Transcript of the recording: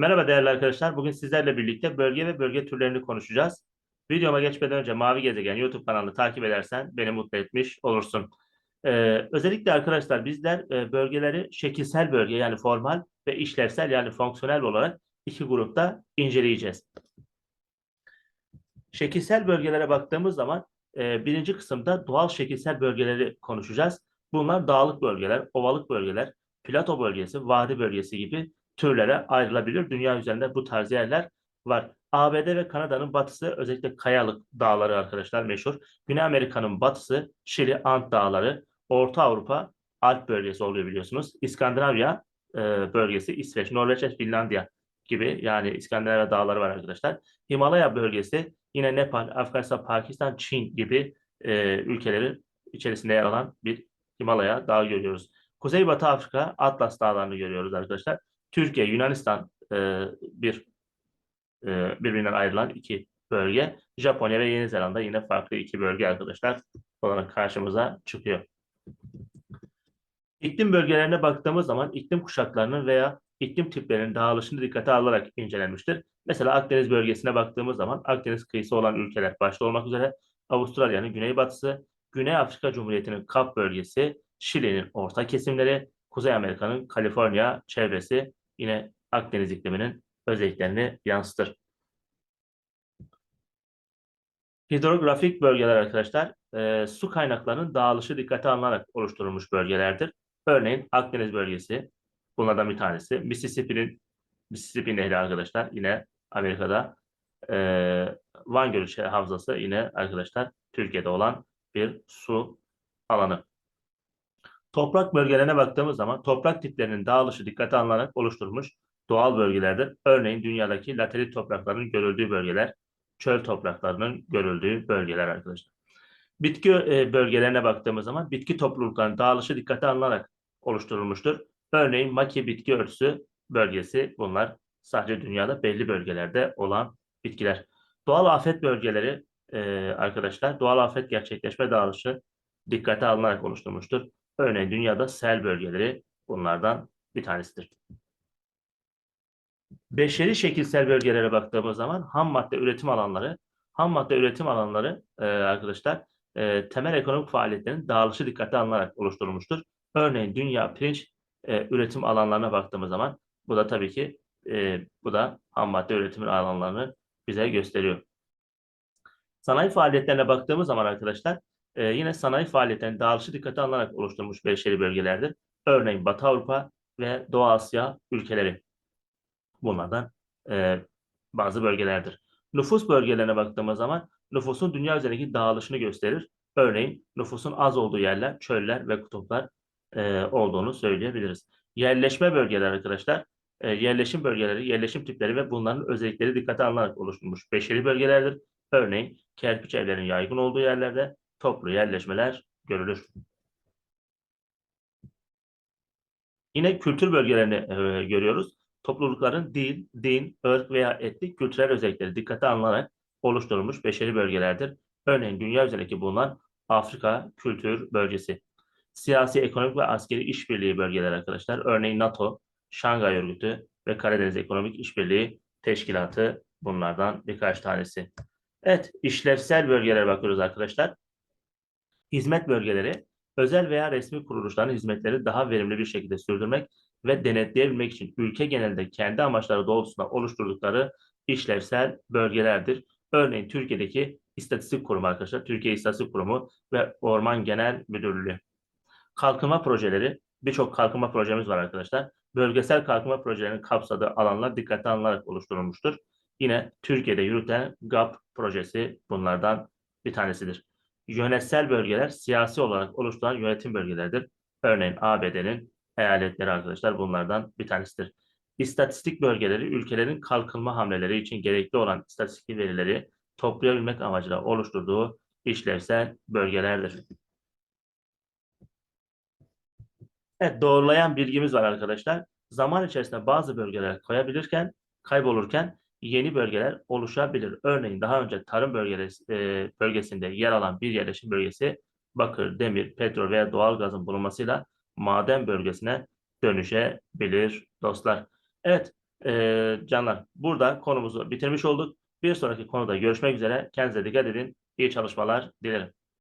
Merhaba değerli arkadaşlar. Bugün sizlerle birlikte bölge ve bölge türlerini konuşacağız. Videoma geçmeden önce Mavi Gezegen YouTube kanalını takip edersen beni mutlu etmiş olursun. Ee, özellikle arkadaşlar bizler e, bölgeleri şekilsel bölge yani formal ve işlevsel yani fonksiyonel olarak iki grupta inceleyeceğiz. Şekilsel bölgelere baktığımız zaman e, birinci kısımda doğal şekilsel bölgeleri konuşacağız. Bunlar dağlık bölgeler, ovalık bölgeler, plato bölgesi, vadi bölgesi gibi türlere ayrılabilir. Dünya üzerinde bu tarz yerler var. ABD ve Kanada'nın batısı özellikle kayalık dağları arkadaşlar meşhur. Güney Amerika'nın batısı Şili, Ant dağları, Orta Avrupa Alp bölgesi oluyor biliyorsunuz. İskandinavya e, bölgesi İsveç, Norveç ve Finlandiya gibi yani İskandinavya dağları var arkadaşlar. Himalaya bölgesi yine Nepal, Afganistan, Pakistan, Çin gibi e, ülkelerin içerisinde yer alan bir Himalaya dağı görüyoruz. Kuzeybatı Afrika Atlas dağlarını görüyoruz arkadaşlar. Türkiye, Yunanistan e, bir e, birbirinden ayrılan iki bölge. Japonya ve Yeni Zelanda yine farklı iki bölge arkadaşlar olarak karşımıza çıkıyor. İklim bölgelerine baktığımız zaman iklim kuşaklarının veya iklim tiplerinin dağılışını dikkate alarak incelenmiştir. Mesela Akdeniz bölgesine baktığımız zaman Akdeniz kıyısı olan ülkeler başta olmak üzere Avustralya'nın güneybatısı, Güney Afrika Cumhuriyeti'nin Kap bölgesi, Şili'nin orta kesimleri, Kuzey Amerika'nın Kaliforniya çevresi yine Akdeniz ikliminin özelliklerini yansıtır. Hidrografik bölgeler arkadaşlar e, su kaynaklarının dağılışı dikkate alınarak oluşturulmuş bölgelerdir. Örneğin Akdeniz bölgesi bunlardan bir tanesi. Mississippi'nin Mississippi Nehri arkadaşlar yine Amerika'da e, Van Gölü Havzası yine arkadaşlar Türkiye'de olan bir su alanı. Toprak bölgelerine baktığımız zaman toprak tiplerinin dağılışı dikkate alınarak oluşturulmuş doğal bölgelerdir. Örneğin dünyadaki laterit toprakların görüldüğü bölgeler, çöl topraklarının görüldüğü bölgeler arkadaşlar. Bitki e, bölgelerine baktığımız zaman bitki topluluklarının dağılışı dikkate alınarak oluşturulmuştur. Örneğin Maki bitki örtüsü bölgesi bunlar sadece dünyada belli bölgelerde olan bitkiler. Doğal afet bölgeleri e, arkadaşlar doğal afet gerçekleşme dağılışı dikkate alınarak oluşturulmuştur. Örneğin dünyada sel bölgeleri bunlardan bir tanesidir. Beşeri şekilsel bölgelere baktığımız zaman ham madde üretim alanları, ham madde üretim alanları e, arkadaşlar e, temel ekonomik faaliyetlerin dağılışı dikkate alınarak oluşturulmuştur. Örneğin dünya pirinç e, üretim alanlarına baktığımız zaman bu da tabii ki e, bu da ham madde üretim alanlarını bize gösteriyor. Sanayi faaliyetlerine baktığımız zaman arkadaşlar e, yine sanayi faaliyetlerinin dağılışı dikkate alınarak oluşturulmuş beşeri bölgelerdir. Örneğin Batı Avrupa ve Doğu Asya ülkeleri bunlardan e, bazı bölgelerdir. Nüfus bölgelerine baktığımız zaman nüfusun dünya üzerindeki dağılışını gösterir. Örneğin nüfusun az olduğu yerler, çöller ve kutuplar e, olduğunu söyleyebiliriz. Yerleşme bölgeleri arkadaşlar, e, yerleşim bölgeleri, yerleşim tipleri ve bunların özellikleri dikkate alınarak oluşturulmuş beşeri bölgelerdir. Örneğin kerpiç evlerin yaygın olduğu yerlerde toplu yerleşmeler görülür. Yine kültür bölgelerini e, görüyoruz. Toplulukların dil, din, ırk veya etnik kültürel özellikleri dikkate alınarak oluşturulmuş beşeri bölgelerdir. Örneğin dünya üzerindeki bulunan Afrika kültür bölgesi. Siyasi, ekonomik ve askeri işbirliği bölgeleri arkadaşlar. Örneğin NATO, Şangay Örgütü ve Karadeniz Ekonomik İşbirliği Teşkilatı bunlardan birkaç tanesi. Evet, işlevsel bölgelere bakıyoruz arkadaşlar. Hizmet bölgeleri, özel veya resmi kuruluşların hizmetleri daha verimli bir şekilde sürdürmek ve denetleyebilmek için ülke genelinde kendi amaçları doğrultusunda oluşturdukları işlevsel bölgelerdir. Örneğin Türkiye'deki İstatistik Kurumu arkadaşlar, Türkiye İstatistik Kurumu ve Orman Genel Müdürlüğü. Kalkınma projeleri, birçok kalkınma projemiz var arkadaşlar. Bölgesel kalkınma projelerinin kapsadığı alanlar dikkate alınarak oluşturulmuştur. Yine Türkiye'de yürüten GAP projesi bunlardan bir tanesidir. Yönetsel bölgeler siyasi olarak oluşturan yönetim bölgeleridir. Örneğin ABD'nin eyaletleri arkadaşlar bunlardan bir tanesidir. İstatistik bölgeleri ülkelerin kalkınma hamleleri için gerekli olan istatistik verileri toplayabilmek amacıyla oluşturduğu işlevsel bölgelerdir. Evet, doğrulayan bilgimiz var arkadaşlar. Zaman içerisinde bazı bölgeler koyabilirken, kaybolurken yeni bölgeler oluşabilir. Örneğin daha önce tarım bölgesi, e, bölgesinde yer alan bir yerleşim bölgesi bakır, demir, petrol veya doğal gazın bulunmasıyla maden bölgesine dönüşebilir dostlar. Evet, Ee, canlar burada konumuzu bitirmiş olduk. Bir sonraki konuda görüşmek üzere. Kendinize dikkat edin. İyi çalışmalar dilerim.